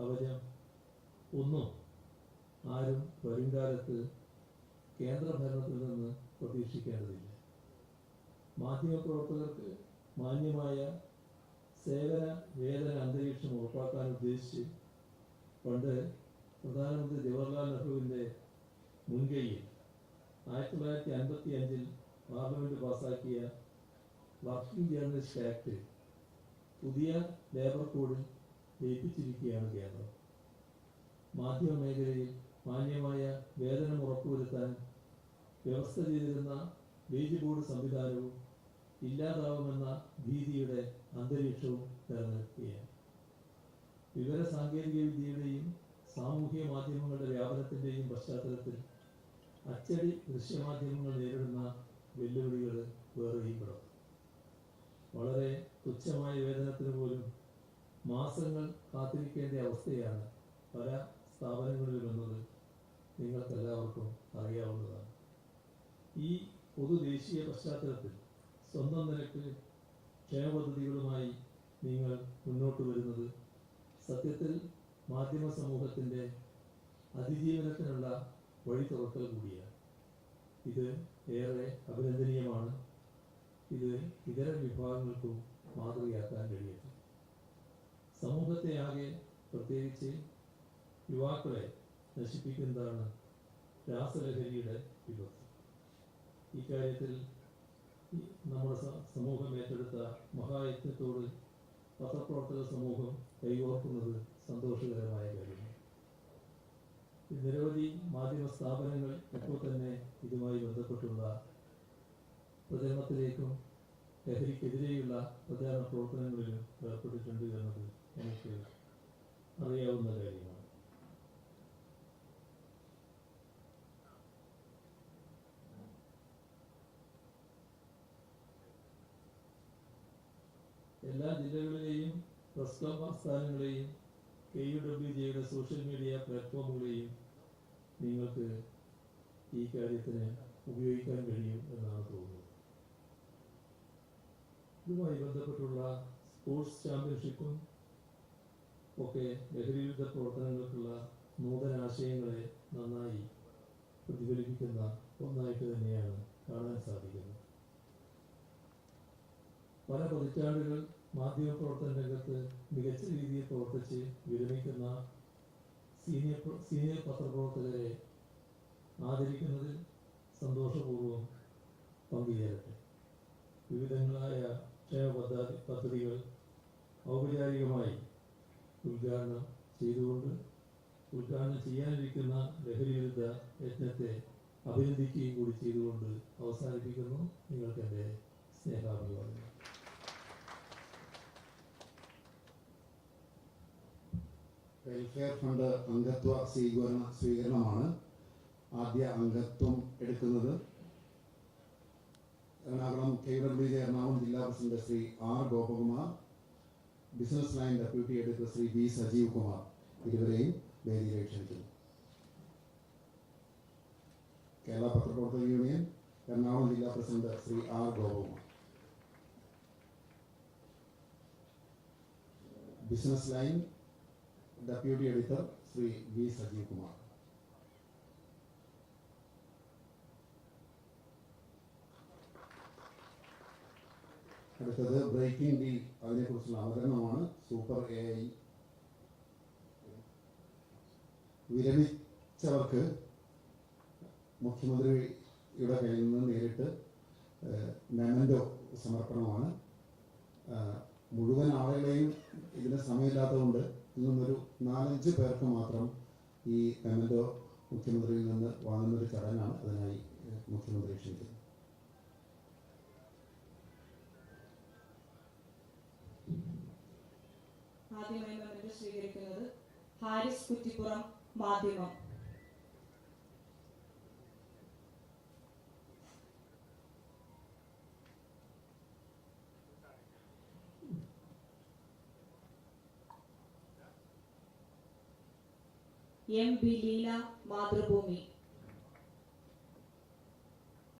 കവചം ഒന്നും ആരും വരുംകാലത്ത് കേന്ദ്രഭരണത്തിൽ നിന്ന് പ്രതീക്ഷിക്കേണ്ടതില്ല. മാധ്യമപ്രവർത്തകർക്ക് മാന്യമായ സേവന വേതന അന്തരീക്ഷം ഉറപ്പാക്കാൻ ഉദ്ദേശിച്ച് പണ്ട് പ്രധാനമന്ത്രി ജവഹർലാൽ നെഹ്റുവിന്റെ മുൻകൈയിൽ ആയിരത്തി തൊള്ളായിരത്തി അൻപത്തി അഞ്ചിൽ പാർലമെന്റ് പാസാക്കിയ വർക്കിംഗ് ജേർണലിസ്റ്റ് ആക്ട് പുതിയ ലേബർ കോഡിൽ ലയിപ്പിച്ചിരിക്കുകയാണ് കേന്ദ്രം മാധ്യമ മേഖലയിൽ മാന്യമായ വേതനം ഉറപ്പുവരുത്താൻ വ്യവസ്ഥ ചെയ്തിരുന്ന വേജ് ബോർഡ് സംവിധാനവും ഇല്ലാതാവുമെന്ന ഭീതിയുടെ അന്തരീക്ഷവും നിലനിൽക്കുകയാണ്. വിവര സാങ്കേതിക വിദ്യയുടെയും സാമൂഹ്യ മാധ്യമങ്ങളുടെ വ്യാപനത്തിന്റെയും പശ്ചാത്തലത്തിൽ അച്ചടി ദൃശ്യമാധ്യമങ്ങൾ നേരിടുന്ന വെല്ലുവിളികൾ വേറെയും കിടക്കും വളരെ തുച്ഛമായ വേതനത്തിന് പോലും മാസങ്ങൾ കാത്തിരിക്കേണ്ട അവസ്ഥയാണ് പല സ്ഥാപനങ്ങളിൽ എന്നത് നിങ്ങൾക്കെല്ലാവർക്കും അറിയാവുന്നതാണ്. ഈ പൊതുദേശീയ പശ്ചാത്തലത്തിൽ സ്വന്തം നിലയ്ക്ക് ക്ഷേമ പദ്ധതികളുമായി നിങ്ങൾ മുന്നോട്ട് വരുന്നത് സത്യത്തിൽ മാധ്യമ സമൂഹത്തിന്റെ അതിജീവനത്തിനുള്ള വഴി തുറക്കൽ കൂടിയാണ്. ഇത് ഏറെ അഭിനന്ദനീയമാണ്. ഇത് ഇതര വിഭാഗങ്ങൾക്കും മാതൃകയാക്കാൻ കഴിയട്ടെ. സമൂഹത്തെ ആകെ പ്രത്യേകിച്ച് യുവാക്കളെ നശിപ്പിക്കുന്നതാണ് രാസലഹരിയുടെ വിപത്ത് ഇക്കാര്യത്തിൽ നമ്മുടെ സമൂഹം ഏറ്റെടുത്ത മഹായജ്ഞത്തോട് പത്രപ്രവർത്തക സമൂഹം കൈകോർക്കുന്നത് സന്തോഷകരമായ കാര്യമാണ്. നിരവധി മാധ്യമ സ്ഥാപനങ്ങൾ ഇപ്പോൾ തന്നെ ഇതുമായി ബന്ധപ്പെട്ടുള്ള പ്രചരണത്തിലേക്കും ലഹരിക്കെതിരെയുള്ള പ്രചാരണ പ്രവർത്തനങ്ങളിലും ഏർപ്പെട്ടിട്ടുണ്ട് എന്നത് എനിക്ക് അറിയാവുന്ന കാര്യമാണ്. എല്ലാ ജില്ലകളിലെയും പ്രസ് ക്ലബ് ആസ്ഥാനങ്ങളെയും കെ യു ഡബ്ല്യു ജിയുടെ സോഷ്യൽ മീഡിയ പ്ലാറ്റ്ഫോമുകളെയും നിങ്ങൾക്ക് ഈ കാര്യത്തിന് ഉപയോഗിക്കാൻ കഴിയും എന്നാണ് തോന്നുന്നത്. ഇതുമായി ബന്ധപ്പെട്ടുള്ള സ്പോർട്സ് ചാമ്പ്യൻഷിപ്പും ഒക്കെ ലഹരിവിരുദ്ധ പ്രവർത്തനങ്ങൾക്കുള്ള നൂതന ആശയങ്ങളെ നന്നായി പ്രതിഫലിപ്പിക്കുന്ന ഒന്നായിട്ട് തന്നെയാണ് കാണാൻ സാധിക്കുന്നത്. പല പതിറ്റാണ്ടുകൾ മാധ്യമപ്രവർത്തന രംഗത്ത് മികച്ച രീതിയിൽ പ്രവർത്തിച്ച് വിരമിക്കുന്ന സീനിയർ സീനിയർ പത്രപ്രവർത്തകരെ ആദരിക്കുന്നതിൽ സന്തോഷപൂർവം പങ്കുചേരട്ടെ. വിവിധങ്ങളായ പദ്ധതികൾ ഔപചാരികമായി ഉദ്ഘാടനം ചെയ്തുകൊണ്ട് ഉദ്ഘാടനം ചെയ്യാനിരിക്കുന്ന ലഹരി വിരുദ്ധ യജ്ഞത്തെ അഭിനന്ദിക്കുകയും കൂടി ചെയ്തുകൊണ്ട് അവസാനിപ്പിക്കുന്നു. നിങ്ങൾക്ക് എന്റെ സ്നേഹാഭിവാദം വെൽഫെയർ ഫണ്ട് അംഗത്വ സ്വീകരണ സ്വീകരണമാണ് ആദ്യ അംഗത്വം എടുക്കുന്നത്. Ernakulam K W J Ernakulam ജില്ലാ president Shri R Gopakumar business line deputy editor Shri B Sajeev Kumar ഇരുവരെയും വേദിയിലേക്ക് ക്ഷണിക്കുന്നു. കേരള പത്രപ്രവർത്തക യൂണിയൻ എറണാകുളം ജില്ലാ president Shri R Gopakumar. Business line deputy editor Shri V Sajeev Kumar. അടുത്തത് ബ്രേക്കിംഗ് ഡീൽ അതിനെക്കുറിച്ചുള്ള അവതരണമാണ്. Super A I. വിരമിച്ചവർക്ക് മുഖ്യമന്ത്രിയുടെ കയ്യിൽ നിന്ന് നേരിട്ട് മെമൻഡോ സമർപ്പണമാണ്. മുഴുവൻ ആളുകളെയും ഇതിന് സമയമില്ലാത്തതുകൊണ്ട് ഇന്നൊരു നാലഞ്ച് പേർക്ക് മാത്രം ഈ മെമൻഡോ മുഖ്യമന്ത്രിയിൽ നിന്ന് വാങ്ങുന്ന ഒരു ചടങ്ങാണ് അതിനായി മുഖ്യമന്ത്രി ക്ഷണിക്കുന്നത്. ആദ്യമായി മെമ്മന്റ് സ്വീകരിക്കുന്നത് ഹാരിസ് കുറ്റിപ്പുറം മാധ്യമം. M B Leela Mathrubhumi.